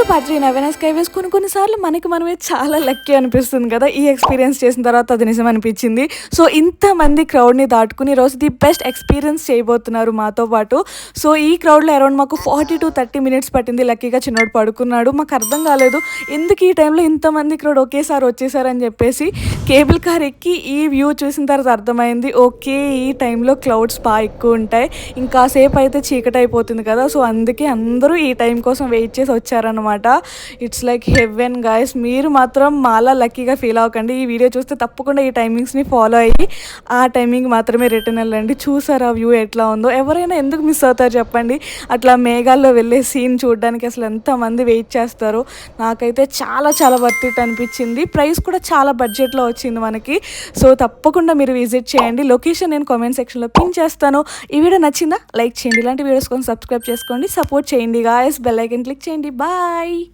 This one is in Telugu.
టు పార్టీ నవెన్ స్కైవేస్ కొన్ని కొన్నిసార్లు మనకి మనమే చాలా లక్కీ అనిపిస్తుంది కదా ఈ ఎక్స్పీరియన్స్ చేసిన తర్వాత అది నిజం అనిపించింది. సో ఇంతమంది క్రౌడ్ని దాటుకుని ఈరోజు ది బెస్ట్ ఎక్స్పీరియన్స్ చేయబోతున్నారు మాతో పాటు. సో ఈ క్రౌడ్లో అరౌండ్ మాకు ఫార్టీ టు థర్టీ మినిట్స్ పట్టింది. లక్కీగా చిన్నోడు పడుకున్నాడు. మాకు అర్థం కాలేదు. ఎందుకు ఈ టైంలో ఇంతమంది క్రౌడ్ ఒకేసారి వచ్చేసారని చెప్పేసి కేబుల్ కార్ ఎక్కి ఈ వ్యూ చూసిన తర్వాత అర్థమైంది. ఓకే ఈ టైంలో క్లౌడ్స్ బాగా ఎక్కువ ఉంటాయి. ఇంకా సేపు అయితే చీకటి అయిపోతుంది కదా. సో అందుకే అందరూ ఈ టైం కోసం వెయిట్ చేసి వచ్చారనమాట ఇట్స్ లైక్ హెవెన్ గాయస్ మీరు మాత్రం మాలా లక్కీగా ఫీల్ అవ్వకండి. ఈ వీడియో చూస్తే తప్పకుండా ఈ టైమింగ్స్ని ఫాలో అయ్యి ఆ టైమింగ్ మాత్రమే రిటర్న్ వెళ్ళండి. చూసారా వ్యూ ఎట్లా ఉందో? ఎవరైనా ఎందుకు మిస్ అవుతారు చెప్పండి. అట్లా మేఘాల్లో వెళ్ళే సీన్ చూడడానికి అసలు ఎంతమంది వెయిట్ చేస్తారు? నాకైతే చాలా చాలా వర్త్ ఇట్ అనిపించింది. ప్రైస్ కూడా చాలా బడ్జెట్లో వచ్చింది మనకి. సో తప్పకుండా మీరు విజిట్ చేయండి. లొకేషన్ నేను కామెంట్ సెక్షన్లో పిన్ చేస్తాను. ఈ వీడియో నచ్చిందా? లైక్ చేయండి. ఇలాంటి వీడియోస్ కోసం సబ్స్క్రైబ్ చేసుకోండి. సపోర్ట్ చేయండి గాయస్ బెల్ ఐకన్ క్లిక్ చేయండి. Bye Bye!